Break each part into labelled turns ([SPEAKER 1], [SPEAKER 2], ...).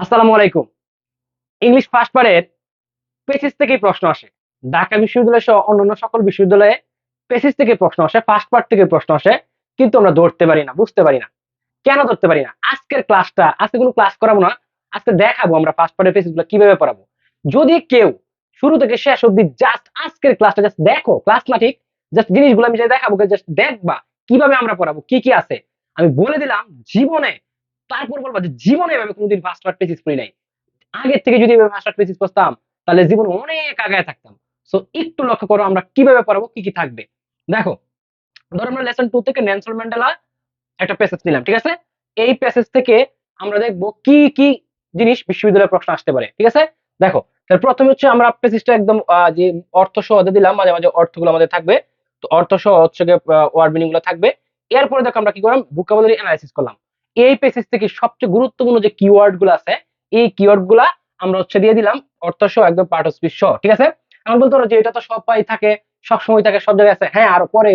[SPEAKER 1] আসসালামু আলাইকুম। English first পারের পেসিস থেকেই প্রশ্ন আসে। ঢাকা বিশ্ববিদ্যালয় সহ অন্যান্য সকল বিশ্ববিদ্যালয়ে পেসিস থেকে প্রশ্ন আসে ফার্স্ট পার্ট থেকে প্রশ্ন আসে, কিন্তু আমরা ধরতে পারি না, বুঝতে পারি না। কেন ধরতে পারি না? আজকের ক্লাসটা আজকে কোনো ক্লাস করাবো না, আজকে দেখাবো আমরা ফার্স্ট পার্টের পেসিসগুলো কীভাবে পড়াবো। যদি কেউ শুরু থেকে শেষ অব্দি জাস্ট আজকের ক্লাসটা জাস্ট দেখো ক্লাস না ঠিক জাস্ট জিনিসগুলো আমি যে দেখাবো জাস্ট দেখবা কীভাবে আমরা পড়াবো, কি কি আছে। আমি বলে দিলাম, জীবনে তারপর বলব যে জীবনে এভাবে কোনোদিন ফার্স্ট পার্ট পেসিস পড়ি নাই। আগের থেকে যদি এভাবে ফার্স্ট পার্ট পেসিস পড়তাম তাহলে জীবনে অনেক আগায় থাকতাম। সো একটু লক্ষ্য করো আমরা কীভাবে পড়াবো, কি কি থাকবে। দেখো, ধরো আমরা লেসন টু থেকে নেলসন ম্যান্ডেলা একটা প্যাসেজ নিলাম, ঠিক আছে? এই প্যাসেজ থেকে আমরা দেখব কি কি জিনিস বিশ্ববিদ্যালয়ের প্রশ্ন আসতে পারে, ঠিক আছে? দেখো তাহলে প্রথমে হচ্ছে আমরা প্যাসেজটা একদম যে অর্থ সহ দিলাম, মাঝে মাঝে অর্থগুলো আমাদের থাকবে। তো অর্থ সহ হচ্ছে ওয়ার্ড মিনিংগুলো থাকবে। এরপরে দেখো আমরা কি করলাম ভোকাবুলারি অ্যানালাইসিস করলাম। এই পেসেজ থেকে সবচেয়ে গুরুত্বপূর্ণ যে কিওয়ার্ডগুলো আছে, এই কিওয়ার্ডগুলা আমরা হচ্ছে দিয়ে দিলাম অর্থ সহ একদম পার্ট অফ স্পিচ সহ, ঠিক আছে? এখন বলতে পারো যে এটা তো সবাই থাকে সব সময় থাকে, সব জায়গায় আছে। হ্যাঁ আরও পরে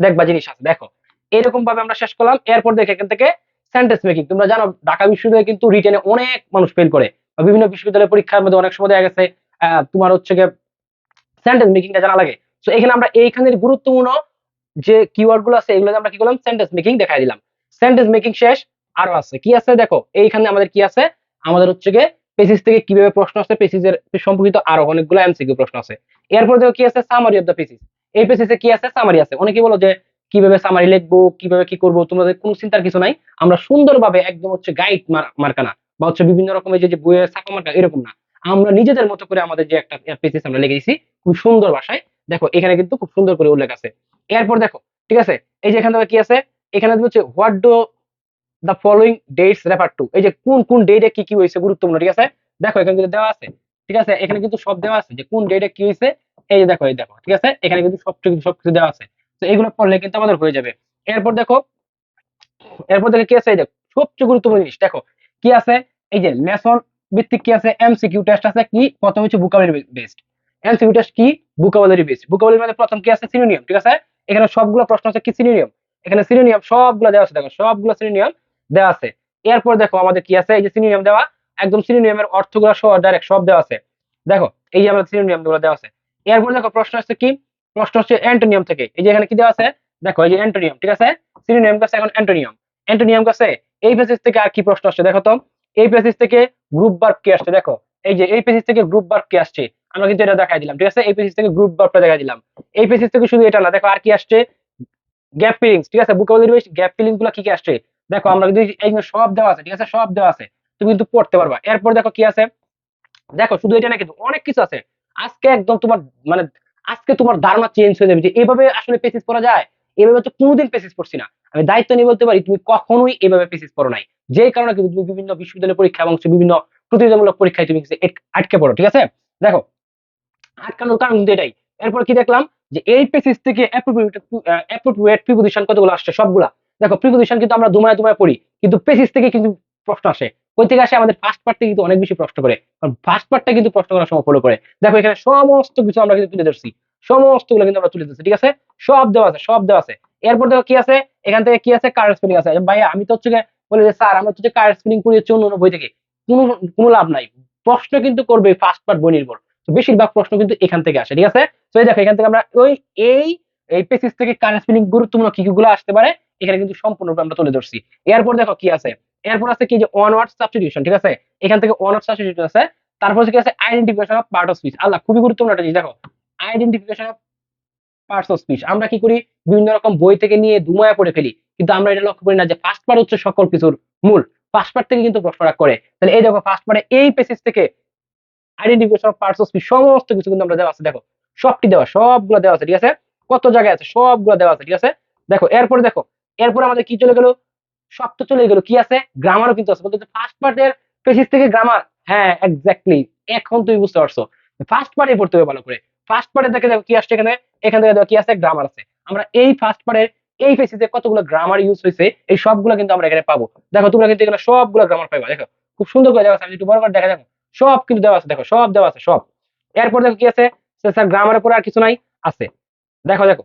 [SPEAKER 1] দেখবা জিনিস আছে। দেখো, এরকম ভাবে আমরা শেষ করলাম। এরপর দেখে এখান থেকে সেন্টেন্স মেকিং তোমরা জানো, ঢাকা বিশ্ববিদ্যালয়ে কিন্তু রিটেনে অনেক মানুষ ফেল করে। বিভিন্ন বিশ্ববিদ্যালয়ের পরীক্ষার মধ্যে অনেক সময় দেখা গেছে তোমার হচ্ছে সেন্টেন্স মেকিংটা জানা লাগে। তো এখানে আমরা এইখানের গুরুত্বপূর্ণ যে কিওয়ার্ডগুলো আছে এগুলো আমরা কি করলাম? সেন্টেন্স মেকিং দেখাই দিলাম। সেন্টেন্স মেকিং শেষ, আরও আছে। কি আছে? দেখো, এইখানে আমাদের কি আছে? আমাদের হচ্ছে গিয়ে পেসিস থেকে কীভাবে প্রশ্ন আসছে পেসিসের সম্পর্কিত আরও অনেকগুলো এমসিকিউ প্রশ্ন আছে এরপর দেখো কি আছে? সামারি অফ দ্য পেসিস এই পেসিসে কি আছে? সামারি আছে। অনেকে বলো যে, কীভাবে সামারি লিখব, কীভাবে কি করব তোমাদের কোনো চিন্তার কিছু নাই, আমরা সুন্দরভাবে একদম হচ্ছে গাইড মার্কানা, বা হচ্ছে বিভিন্ন রকমের যে বইয়ের ছাপা মার্কা এরকম না। আমরা নিজেদের মতো করে আমাদের যে একটা পেসিস আমরা লিখে দিছি, খুব সুন্দর ভাষায়। দেখো, এখানে কিন্তু খুব সুন্দর করে উল্লেখ আছে। এরপর দেখো, ঠিক আছে? এই যে এখানে কি আছে? এখানে হচ্ছে what do the following dates refer to এই যে কোন কোন ডেটে কি কি হয়েছে গুরুত্বপূর্ণ, ঠিক আছে? দেখো, এখানে কিন্তু দেওয়া আছে, ঠিক আছে? এখানে কিন্তু সব দেওয়া আছে যে কোন ডেটে কি হয়েছে, এই যে দেখো, এই দেখো, ঠিক আছে? এখানে কিন্তু সব কিছু সবকিছু দেওয়া আছে। তো এগুলো পড়লে কিন্তু আমাদের হয়ে যাবে। এরপর দেখো এরপর দেখো কি আছে? এই দেখো, সবচেয়ে গুরুত্বপূর্ণ জিনিস, দেখো, কি আছে? এই যে লেসন ভিত্তিক কি আছে? এমসিকিউ টেস্ট আছে কি? প্রথম হচ্ছে ভোকাবুলারি বেসড এমসিকিউ টেস্ট কি? ভোকাবুলারি বেসড ভোকাবুলারি মানে প্রথম কি আছে? সিনোনিয়াম ঠিক আছে? এখানে সবগুলো প্রশ্ন আছে কি? সিনোনিয়াম এখানে সিনোনিয়াম সবগুলো দেওয়া আছে দেখো সবগুলো সিনোনিয়াম দেওয়া আছে। এরপর দেখো আমাদের কি আছে? এই যে সিনোনিয়াম দেওয়া, একদম সিনোনিয়ামের অর্থগুলো সহ ডাইরেক্ট সব দেওয়া আছে। দেখো, এই যে আমাদের সিনোনিয়ামগুলো দেওয়া আছে। এরপর দেখো প্রশ্ন হচ্ছে কি? প্রশ্ন হচ্ছে অ্যান্টোনিয়াম থেকে। এই যে এখানে কি দেওয়া আছে? দেখো, এই যে অ্যান্টোনিয়াম, ঠিক আছে? সিনোনিয়াম কাছে এখন অ্যান্টোনিয়াম। অ্যান্টোনিয়াম কাছে এই পেসেজ থেকে আর কি প্রশ্ন আসছে দেখো তো? এই পেসেজ থেকে গ্রুপ বার্ব কি আসছে দেখো? এই যে, এই পেসেজ থেকে গ্রুপ বার্ব কি আসছে? আমরা কিন্তু এটা দেখাই দিলাম, ঠিক আছে? এই পেসেজ থেকে গ্রুপ বার্বটা দেখাই দিলাম। এই পেসেজ থেকে শুধু এটা না, দেখো আর কি আসছে? গ্যাপ ফিলিংস ঠিক আছে? ভোকাবুলারি বেস গ্যাপ ফিলিংসগুলো কি কি আসছে? দেখো, আমরা যদি এইগুলো সব দেওয়া আছে, ঠিক আছে? সব দেওয়া আছে, তুমি কিন্তু পড়তে পারবা। এরপর দেখো কি আছে? দেখো, শুধু এটা না, কিন্তু অনেক কিছু আছে। আজকে একদম তোমার মানে আজকে তোমার ধারণা চেঞ্জ হয়ে যাবে যে এভাবে আসলে পেসিস পড়া যায়? এভাবে তো কোনোদিন পেসিস পড়ছি না। আমি দায়িত্ব নিয়ে বলতে পারি, তুমি কখনোই এভাবে পেসিস পড়ো নাই। যে কারণে কিন্তু তুমি বিভিন্ন বিশ্ববিদ্যালয় পরীক্ষা এবং বিভিন্ন প্রতিযোগিতামূলক পরীক্ষায় তুমি আটকে পড়ো, ঠিক আছে? দেখো, আটকানোর কারণ কিন্তু এটাই। এরপর কি দেখলাম? যে এই পেসিস থেকে অ্যাপ্রোপ্রিয়েট প্রিপোজিশন কতগুলো আসছে? সবগুলা। দেখো প্রিপোজিশন কিন্তু আমরা দুমায় দুমায় পড়ি, কিন্তু পেসিস থেকে কিন্তু প্রশ্ন আসে। কই থেকে আসে? আমাদের ফার্স্ট পার্ট কিন্তু অনেক বেশি প্রশ্ন করে। কারণ ফার্স্ট পার্টটা কিন্তু প্রশ্ন করার সময় ফলো করে। দেখো, এখানে সমস্ত কিছু আমরা কিন্তু তুলে ধরছি। সমস্তগুলো কিন্তু আমরা তুলে ধরছি, ঠিক আছে? সব দেওয়া আছে, সব দেওয়া আছে। এরপর দেখো কি আছে? এখান থেকে কি আছে? কার স্পেলিং আছে। ভাইয়া, আমি তো হচ্ছে বলে যে, স্যার, আমরা হচ্ছে কার স্পেলিং করি হচ্ছে অন্য বই থেকে। কোনো কোনো লাভ নাই। প্রশ্ন কিন্তু করবে ফার্স্ট পার্ট বই নির্ভর। বেশিরভাগ প্রশ্ন কিন্তু এখান থেকে আসে, ঠিক আছে? তো দেখো, এখান থেকে আমরা ওই, এই এই পেসিস থেকে কার স্পেলিং গুরুত্বপূর্ণ কি কি গুলো আসতে পারে, এখানে কিন্তু সম্পূর্ণরূপে আমরা তুলে ধরছি। এরপর দেখো কি আছে? এরপর আছে কি যে ওয়ার্ড সাবস্টিটিউশন ঠিক আছে? এখান থেকে ওয়ার্ড সাবস্টিটিউশন আছে, তারপর কি আছে identification of part of speech আল্লাহ, খুবই গুরুত্বপূর্ণ একটা জিনিস, দেখো। Identification of parts of speech আমরা কি করি? বিভিন্ন রকম বই থেকে নিয়ে দুমায়া পড়ে ফেলি। কিন্তু আমরা এটা লক্ষ্য করি না যে ফার্স্ট পার্ট হচ্ছে সকল কিছুর মূল। ফার্স্ট পার্ট থেকে কিন্তু প্রশ্নটা করে। তাহলে এই দেখো ফার্স্ট পার্টে এই পেসিস থেকে আইডেন্টিফিকেশন অফ পার্টস অফ সমস্ত কিছু কিন্তু আমরা দেওয়া আছে, দেখো। সবটি দেওয়া, সবগুলো দেওয়া আছে, ঠিক আছে? কত জায়গায় আছে? সবগুলো দেওয়া আছে, ঠিক আছে? দেখো, এরপরে দেখো, এরপরে আমাদের কি চলে গেল? সব তো চলে গেল, কি আছে? গ্রামারও কিন্তু আছে। বলতে ফার্স্ট পার্টের পেসিস থেকে গ্রামার হ্যাঁ এক্স্যাক্টলি এখন তুমি বুঝতে পারছ। ফার্স্ট পার্টে পড়তে হবে ভালো করে। ফার্স্ট পার্টে দেখে দেখো কি আসছে এখানে? এখান থেকে দেখো কি আছে? গ্রামার আছে। আমরা এই ফার্স্ট পার্টের এই পেসিসে কতগুলো গ্রামার ইউজ হয়েছে, এই সবগুলো কিন্তু আমরা এখানে পাবো। দেখো, তোমরা কিন্তু এখানে সবগুলো গ্রামার পাইবা, দেখো। খুব সুন্দর করে আছে আমি একটু বড় করে দেখা দেখো। সব কিন্তু দেওয়া আছে, দেখো, সব দেওয়া আছে, সব। এরপর দেখো কি আছে? স্যার গ্রামারের পরে আর কিছু নাই, আছে। দেখো দেখো।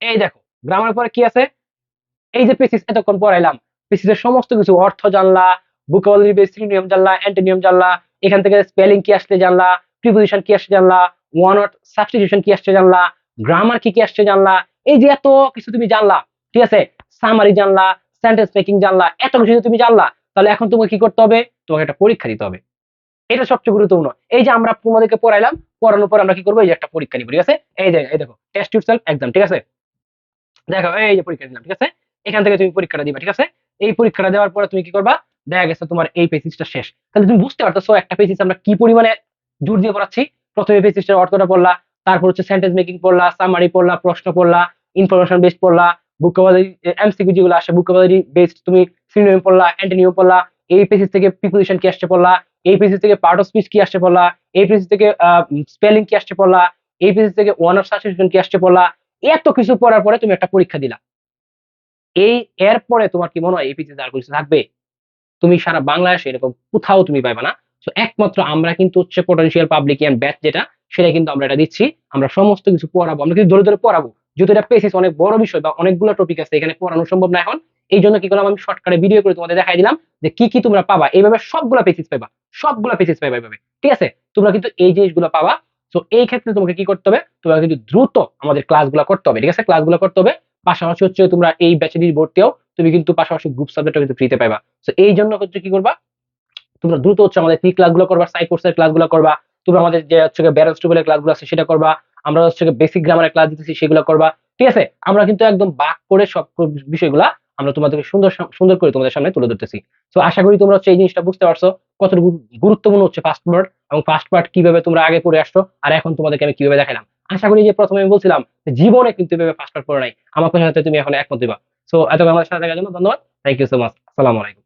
[SPEAKER 1] এই দেখো গ্রামারের পরে কি আছে? এই যে পেসিস এতক্ষণ পড়াইলাম। পেসিসের সমস্ত কিছু, অর্থ জানলা বুকাবলারি বেস নিয়ম জানলা অ্যান্টোনিয়াম জানলা, এখান থেকে স্পেলিং কি আসছে জানলা প্রিপোজিশন কি আসছে জানলা ওয়ান ওয়ার্ড সাবস্টিটিউশন কি আসছে জানলা গ্রামার কি কি আসছে জানলা, এই যে এত কিছু তুমি জানলা, ঠিক আছে? সামারি জানলা সেন্টেন্স মেকিং জানলা, এত কিছু তুমি জানলা, তাহলে এখন তোমাকে কি করতে হবে? তোমাকে একটা পরীক্ষা দিতে হবে। এটা সবচেয়ে গুরুত্বপূর্ণ। এই যে আমরা তোমাদেরকে পড়াইলাম, পড়ানোর পর আমরা কি করব? এই যে একটা পরীক্ষা নিব, ঠিক আছে? এই যে, এই দেখো টেস্ট ইউরসেলফ এক্সাম ঠিক আছে? দেখো, এই যে পরীক্ষা দিলাম ঠিক আছে? এখান থেকে তুমি পরীক্ষাটা দিবা, ঠিক আছে? এই পরীক্ষাটা দেওয়ার পরে তুমি কি করবা? দেখা গেছে তোমার এই পেসিসটা শেষ। তাহলে তুমি বুঝতে পারতেছো একটা পেসিস আমরা কি পরিমাণে জোর দিয়ে পড়াচ্ছি? প্রথমে পেসিসটার অর্থটা পড়লা, তারপর হচ্ছে সেন্টেন্স মেকিং পড়লা সামারি পড়লা, প্রশ্ন পড়লা ইনফরমেশন বেসড পড়লা বুকাবলারি এমসিকিউ যেগুলো আসে বুকাবলারি বেসড তুমি সিনোনিম পড়লা অ্যান্টোনিম পড়লা এই পেসিস থেকে প্রিপোজিশন কি আসছে পড়লা এই পেসিস থেকে পার্ট অফ স্পিচ কি আসছে পড়লা এই পেসিস থেকে স্পেলিং কি আসছে পড়লা এই পেসিস থেকে ওয়ান অফ সাবস্টিটিউশন কি আসছে পড়লা এত কিছু পড়ার পরে তুমি একটা পরীক্ষা দিলা। এই এরপরে তোমার কি মনে হয় এই পেসিস আর কিছু থাকবে? তুমি সারা বাংলাদেশে এরকম কোথাও তুমি পাইবা না। তো একমাত্র আমরা কিন্তু হচ্ছে পটেনশিয়াল পাবলিকিয়ান ব্যাচ যেটা সেটা কিন্তু আমরা এটা দিচ্ছি। আমরা সমস্ত কিছু পড়াবো, আমরা কিন্তু ধরে ধরে পড়াবো। যেহেতু এটা পেসিস অনেক বড় বিষয় বা অনেকগুলো টপিক আছে, এখানে পড়ানো সম্ভব না এখন। এই জন্য কি করলাম আমি শর্টকাটে ভিডিও করে তোমাদের দেখাই দিলাম যে কি কি তোমরা পাবা। এইভাবে সবগুলা পেসিস পাইবা। সবগুলা পেসিস পাইবা এইভাবে। ঠিক আছে? তোমরা কিন্তু এই জিনিসগুলো পাবা। তো এই ক্ষেত্রে তোমাকে কি করতে হবে? তোমাকে কিন্তু দ্রুত আমাদের ক্লাসগুলো করতে হবে। ঠিক আছে? ক্লাসগুলো করতে হবে। পাশাপাশি হচ্ছে তোমরা এই ব্যাচেলির ভর্তিও তুমি কিন্তু পাশাপাশি গ্রুপ সাবজেক্টও কিন্তু ফ্রিতে পাইবা। তো এই জন্য হচ্ছে কি করবা? তোমরা দ্রুত হচ্ছে আমাদের ফ্রি ক্লাসগুলো করবা? সাই কোর্সের ক্লাসগুলো করবা। তোমরা আমাদের যে হচ্ছে ব্যালেন্স টুবেলের ক্লাসগুলো আছে সেটা করবা। আমরা হচ্ছে বেসিক গ্রামারের ক্লাস দিতেছি, সেগুলো করবা। ঠিক আছে? আমরা কিন্তু একদম বাক করে সব বিষয়গুলা আমরা তোমাদেরকে সুন্দর সুন্দর করে তোমাদের সামনে তুলে ধরতেছি। তো আশা করি তোমরা হচ্ছে এই জিনিসটা বুঝতে পারছ কত গুরুত্বপূর্ণ হচ্ছে ফার্স্ট পার্ট এবং ফার্স্ট পার্ট কীভাবে তোমরা আগে করে আসছো আর এখন তোমাদেরকে আমি কীভাবে দেখালাম। আশা করি যে প্রথমে আমি বলছিলাম জীবনে কিন্তু এভাবে ফার্স্ট পার্ট পড়ে নাই। আমার সাথে তুমি এখন একমত দিবা সো এত আমার সাথে দেখার জন্য ধন্যবাদ। থ্যাংক ইউ সো মাচ আসসালামু আলাইকুম।